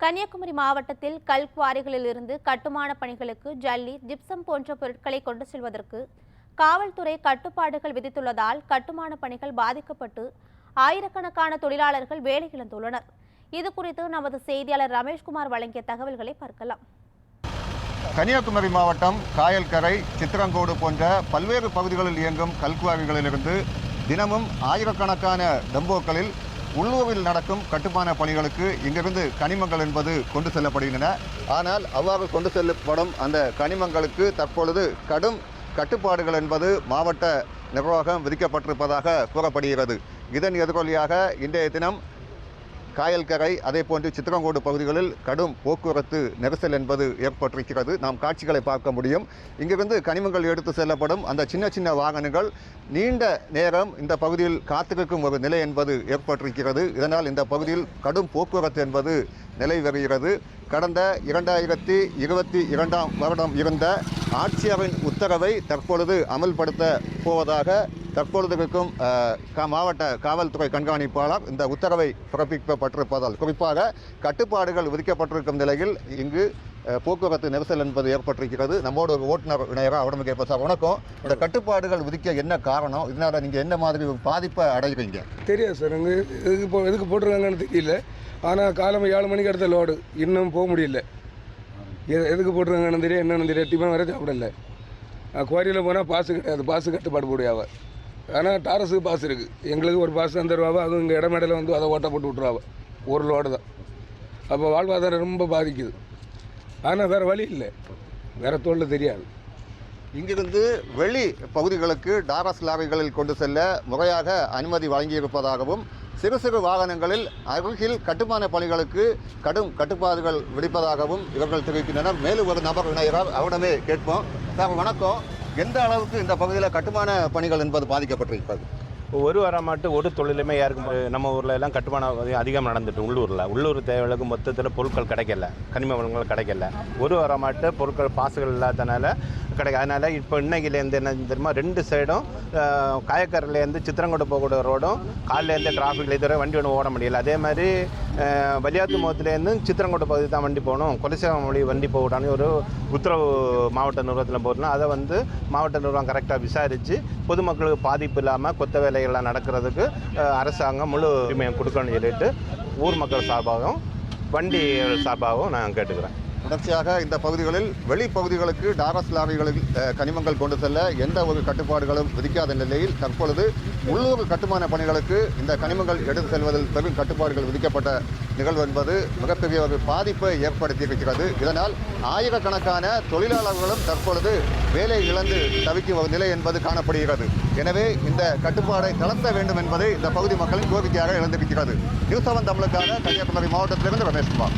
கன்னியாகுமரி மாவட்டத்தில் கல்குவாரிகளிலிருந்து கட்டுமான பணிகளுக்கு ஜல்லி ஜிப்சம் போன்ற பொருட்களை கொண்டு செல்வதற்கு காவல்துறை கட்டுப்பாடுகள் விதித்துள்ளதால் கட்டுமான பணிகள் பாதிக்கப்பட்டு ஆயிரக்கணக்கான தொழிலாளர்கள் வேலை இழந்துள்ளனர் இது குறித்து நமது செய்தியாளர் ரமேஷ்குமார் வழங்கிய தகவல்களை பார்க்கலாம். கன்னியாகுமரி மாவட்டம் காயல்கரை சித்திரங்கோடு போன்ற பல்வேறு பகுதிகளில் இயங்கும் கல்குவாரிகளிலிருந்து தினமும் ஆயிரக்கணக்கான டம்போக்களில் உள்ளூரில் நடக்கும் கட்டுமான பணிகளுக்கு இங்கிருந்து கனிமங்கள் என்பது கொண்டு செல்லப்படுகின்றன. ஆனால் அவ்வாறு கொண்டு செல்லப்படும் அந்த கனிமங்களுக்கு தற்பொழுது கடும் கட்டுப்பாடுகள் என்பது மாவட்ட நிர்வாகம் விதிக்கப்பட்டிருப்பதாக கூறப்படுகிறது. இதன் எதிரொலியாக இன்றைய தினம் காயல்கரை அதே போன்று சித்திரங்கோடு பகுதிகளில் கடும் போக்குவரத்து நெரிசல் என்பது ஏற்பட்டிருக்கிறது. நாம் காட்சிகளை பார்க்க முடியும். இங்கிருந்து கனிமங்கள் எடுத்து செல்லப்படும் அந்த சின்ன சின்ன வாகனங்கள் நீண்ட நேரம் இந்த பகுதியில் காத்திருக்கும் ஒரு நிலை என்பது ஏற்பட்டிருக்கிறது. இதனால் இந்த பகுதியில் கடும் போக்குவரத்து என்பது நிலை வருகிறது. கடந்த இரண்டாயிரத்தி இருபத்தி இரண்டாம் வருடம் இருந்த ஆட்சியரின் உத்தரவை தற்பொழுது அமல்படுத்த போவதாக தற்பொழுதுக்கும் கா- மாவட்ட காவல்துறை கண்காணிப்பாளர் இந்த உத்தரவை பிறப்பிக்கப்பட்டிருப்பதால் குறிப்பாக கட்டுப்பாடுகள் விதிக்கப்பட்டிருக்கும் நிலையில் இங்கு போக்குவரத்து நெரிசல் என்பது ஏற்பட்டிருக்கிறது. நம்மோட ஒரு ஓட்டுநர் இணையராக அவடம் கேட்ப சார். வணக்கம். இந்த கட்டுப்பாடுகள் விதிக்க என்ன காரணம்? இதனால் நீங்கள் என்ன மாதிரி பாதிப்பை அடைகிறீங்க? தெரியாது சார். இங்கே எதுக்கு போ எதுக்கு போட்டிருக்காங்கன்னு தெரியல. ஆனால் காலம் ஏழு மணிக்கு அடுத்த லோடு இன்னும் போக முடியல. எது எதுக்கு போட்டிருக்காங்கன்னு தெரியல என்னென்னு தெரியல. டிஃபன் வர சாப்பிடல. குவாரியில் போனால் பாசு கிடையாது. பாசு கட்டுப்பாடு போடுவாவ ஆனால் டாரஸுக்கு பாஸ் இருக்குது எங்களுக்கு ஒரு பாஸ் தந்துடுவாவோ அதுவும் இங்கே இடமேடையில் வந்து அதை ஓட்ட போட்டு விட்ருவாவோ ஒரு லோடு தான். அப்போ வாழ்வாதாரம் ரொம்ப பாதிக்குது. ஆனால் வேறு வழி இல்லை. வேறு தோல் தெரியாது. இங்கிருந்து வெளி பகுதிகளுக்கு டாரஸ் லாரிகளில் கொண்டு செல்ல முறையாக அனுமதி வழங்கியிருப்பதாகவும் சிறு சிறு வாகனங்களில் அருகில் கட்டுமான பணிகளுக்கு கடும் கட்டுப்பாடுகள் விடுப்பதாகவும் இவர்கள் தெரிவிக்கின்றனர். மேலும் ஒரு நபர் இணைகிறார். அவரிடமே கேட்போம். சார் வணக்கம். எந்த அளவுக்கு இந்த பகுதியில் கட்டுமான பணிகள் என்பது பாதிக்கப்பட்டிருக்கிறது? ஒரு வாரம் மட்டும் ஒரு தொழிலுமே யாருக்கும் நம்ம ஊரில் எல்லாம் கட்டுமான அதிகம் நடந்துட்டு உள்ளூரில். உள்ளூர் தேவைகளுக்கு மொத்தத்தில் பொருட்கள் கிடைக்கல. கனிம வளங்கள் கிடைக்கல. ஒரு வாரம் மட்டும் பொருட்கள் பாசுகள் இல்லாதனால கிடைக்கும் அதனால் இப்போ இன்னைக்குலேருந்து என்ன தெரியுமா? ரெண்டு சைடும் காயக்கரிலேருந்து சித்திரங்கோட்டை போகக்கூடிய ரோடும் காலையிலேருந்து டிராஃபிக்கில் இதுவரை வண்டி ஒன்று ஓட முடியல. அதே மாதிரி வலியாத்து முகத்துலேருந்து சித்திரங்கோட்டை பகுதி தான் வண்டி போகணும். கொலைசேவம் மொழி வண்டி போகக்கூடாதுன்னு ஒரு உத்தரவு மாவட்ட நிர்வாகத்தில் போடணும் அதை வந்து மாவட்ட நிர்வாகம் கரெக்டாக விசாரித்து பொதுமக்களுக்கு பாதிப்பு இல்லாமல் கொத்த வேலை வேலைகள்லாம் நடக்கிறதுக்கு அரசாங்கம் முழு உரிமையை கொடுக்கணும்னு சொல்லிட்டு ஊர் மக்கள் சார்பாகவும் வண்டி சார்பாகவும் நான் கேட்டுக்கிறேன். தொடர்ச்சியாக இந்த பகுதிகளில் வெளிப்பகுதிகளுக்கு டாரஸ் லாரிகளில் கனிமங்கள் கொண்டு செல்ல எந்த ஒரு கட்டுப்பாடுகளும் விதிக்காத நிலையில் தற்பொழுது உள்ளூர் கட்டுமான பணிகளுக்கு இந்த கனிமங்கள் எடுத்து செல்வதில் பெரும் கட்டுப்பாடுகள் விதிக்கப்பட்ட நிகழ்வு என்பது மிகப்பெரிய ஒரு பாதிப்பை ஏற்படுத்தியிருக்கிறது. இதனால் ஆயிரக்கணக்கான தொழிலாளர்களும் தற்பொழுது வேலை இழந்து தவிக்கும் ஒரு நிலை என்பது காணப்படுகிறது. எனவே இந்த கட்டுப்பாடை தளர்த்த வேண்டும் என்பதை இந்த பகுதி மக்களின் கோரிக்கையாக இழந்திருக்கிறது நியூஸ் செவன் தமிழுக்காக கன்னியாகுமரி மாவட்டத்திலிருந்து ரமேஷ்குமார்